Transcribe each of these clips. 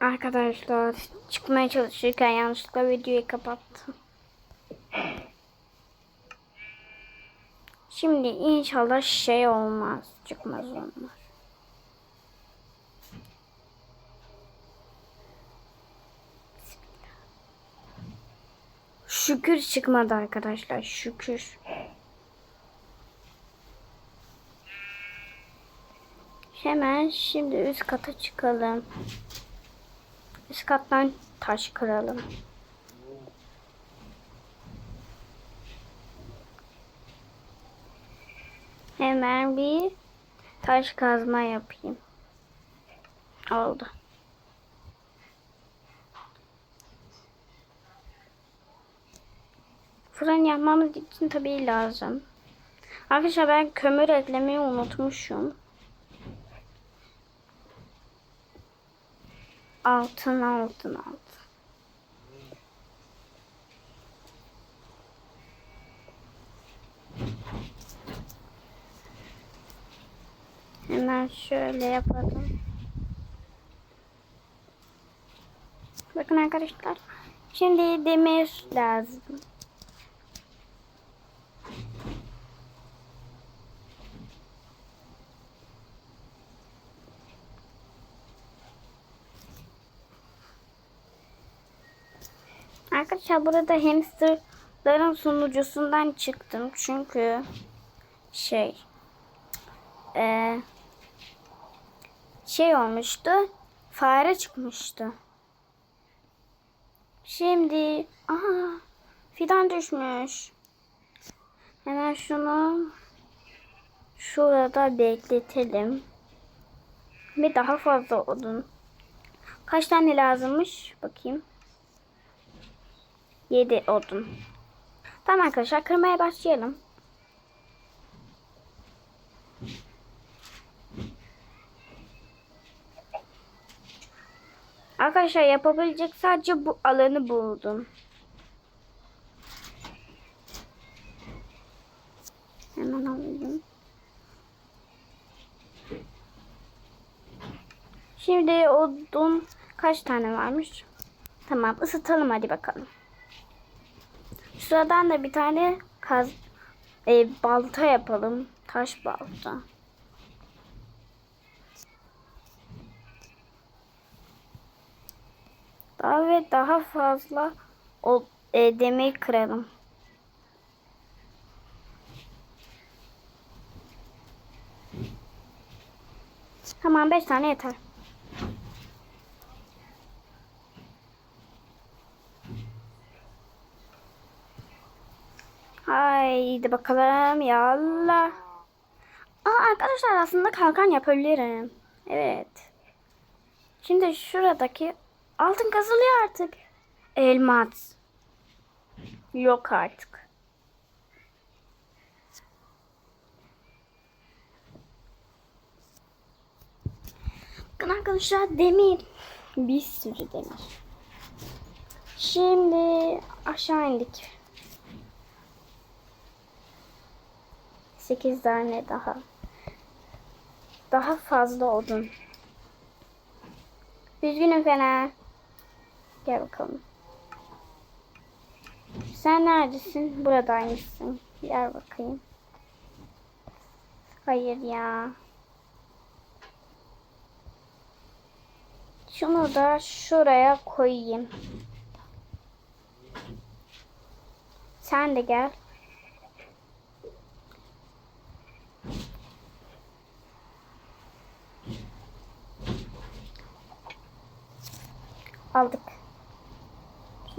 Arkadaşlar çıkmaya çalışırken yanlışlıkla videoyu kapattım. Şimdi inşallah şey olmaz. Çıkmaz onlar. Şükür çıkmadı arkadaşlar. Şükür. Hemen şimdi üst kata çıkalım. Üst kattan taş kıralım. Hemen bir taş kazma yapayım. Oldu. Fırın yapmamız için tabii lazım. Arkadaşlar ben kömür eklemeyi unutmuşum. Altın altın altın. Hemen şöyle yapalım. Bakın arkadaşlar. Şimdi demir lazım. Arkadaşlar burada hamsterların sunucusundan çıktım. Çünkü şey eee şey olmuştu. Fare çıkmıştı. Şimdi aha fidan düşmüş. Hemen şunu şurada bekletelim. Ve daha fazla odun. Kaç tane lazımmış? Bakayım. 7 odun. Tamam arkadaşlar kırmaya başlayalım. Arkadaşlar yapabilecek sadece bu alanı buldum. Hemen alayım. Şimdi odun kaç tane varmış? Tamam ısıtalım hadi bakalım. Şuradan da bir tane kaz e, balta yapalım. Taş balta. Daha ve daha fazla o e, demir kıralım. Tamam 5 tane yeter. Haydi bakalım yallah. Aa arkadaşlar aslında kalkan yapabilirim. Evet. Şimdi şuradaki altın kazılıyor artık. Elmas. Yok artık. Bakın arkadaşlar demir. Bir sürü demir. Şimdi aşağı indik. 8 tane daha. Daha fazla odun. Üzgünüm Fener. Gel bakalım. Sen neredesin? Buradaymışsın. Gel bakayım. Hayır ya. Şunu da şuraya koyayım. Sen de gel.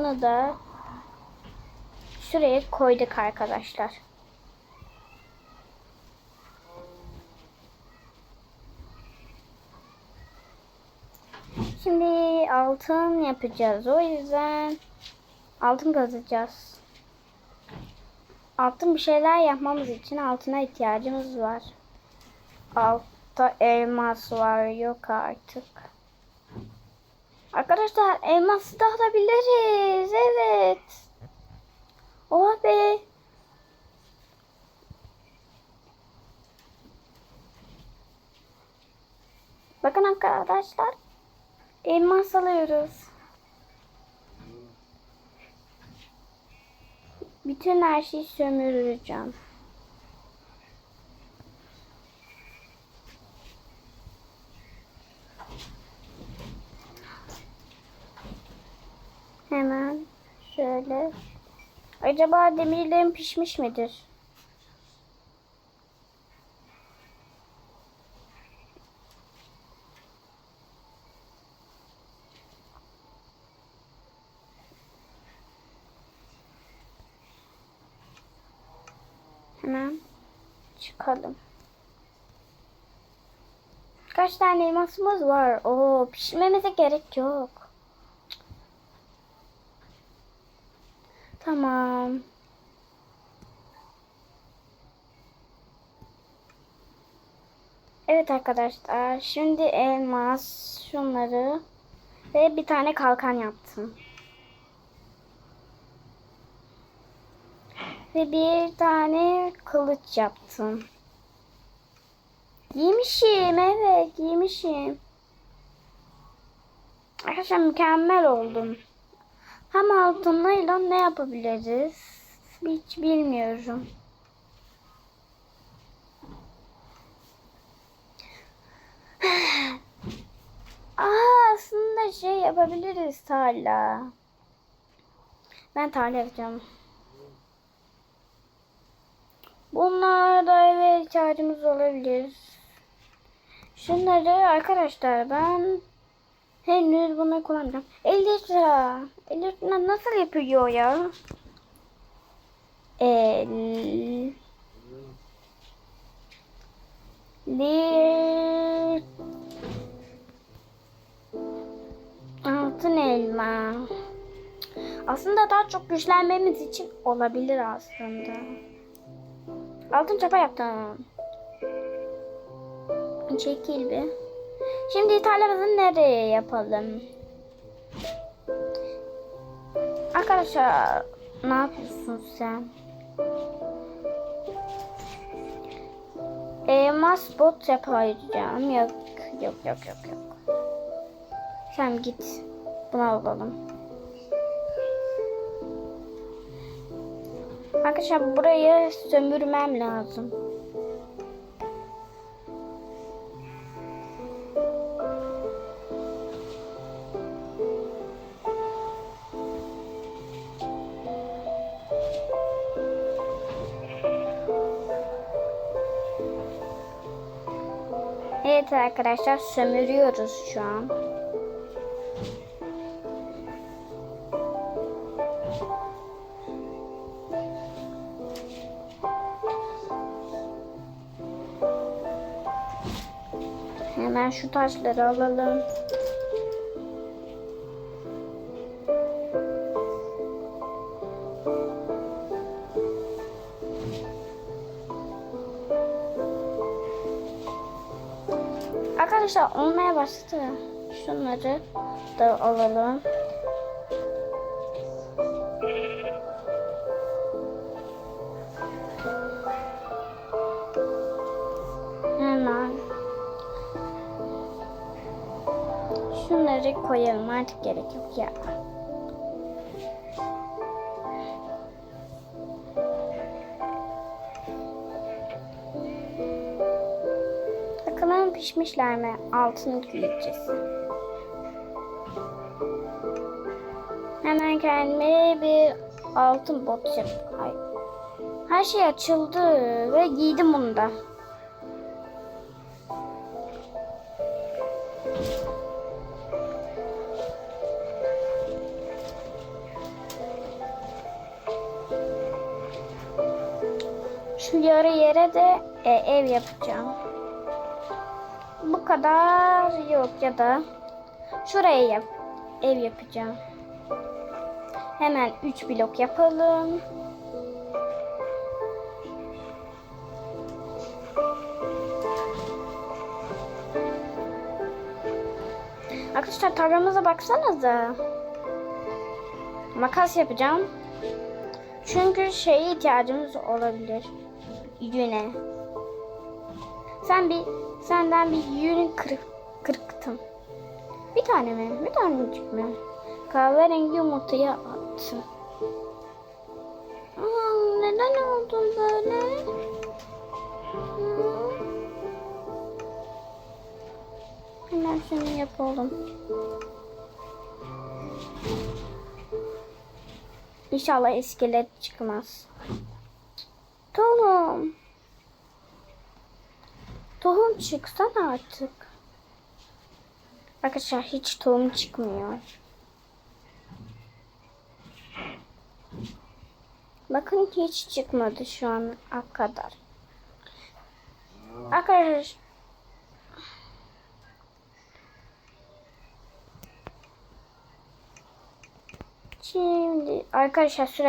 Şunu da şuraya koyduk arkadaşlar. Şimdi altın yapacağız. O yüzden altın kazacağız. Altın bir şeyler yapmamız için altına ihtiyacımız var. Altta elmas var. Yok artık. Arkadaşlar elması da alabiliriz. Evet. Oh be. Bakın arkadaşlar. Elmas elmas alıyoruz. Bütün her şeyi sömüreceğim. Hemen şöyle. Acaba demirlerim pişmiş midir? Hemen çıkalım. Kaç tane elmasımız var? Oo, pişmemize gerek yok. Tamam. Evet arkadaşlar. Şimdi elmas şunları ve bir tane kalkan yaptım. Ve bir tane kılıç yaptım. Giymişim evet giymişim. Arkadaşlar mükemmel oldum. Hem altınıyla ne yapabiliriz? Hiç bilmiyorum. Aa, aslında şey yapabiliriz tarla. Ben tarla yapacağım. Bunlara eve ihtiyacımız olabilir. Şunları arkadaşlar ben henüz bunu kullanacağım. 50 lira. 50 lira nasıl yapıyor ya? El Lir Altın elma. Aslında daha çok güçlenmemiz için olabilir aslında. Altın çapa yaptım. Çekil bir. Şimdi İtalya'mızı nereye yapalım? Arkadaşlar ne yapıyorsun sen? Elmas bot yapacağım. Yok yok yok yok yok. Sen git. Bunu alalım. Arkadaşlar burayı sömürmem lazım. Arkadaşlar sömürüyoruz şu an. Hemen şu taşları alalım. Olmaya başladı. Şunları da alalım. Hemen şunları koyalım artık gerek yok ya. Pişmişler mi? Altını giyeceğiz. Hemen kendime bir altın bot yap. Ay. Her şey açıldı ve giydim bunu da. Şu yarı yere de e, ev yapacağım. Bu kadar yok ya da şuraya yap ev yapacağım. Hemen 3 blok yapalım. Arkadaşlar tarlamıza baksanıza. Makas yapacağım. Çünkü şeye ihtiyacımız olabilir. Yüne. Sen bir senden bir yün kırık, kırıktım. Bir tane mi? Bir tanecik mi? Kahverengi yumurtayı attı. Aa, neden oldun böyle? Hı. Hemen şunu yapalım. İnşallah iskelet çıkmaz. Tohum. Tohum çıksana artık. Arkadaşlar hiç tohum çıkmıyor. Bakın hiç çıkmadı şu an kadar. Arkadaşlar Şimdi arkadaşlar süre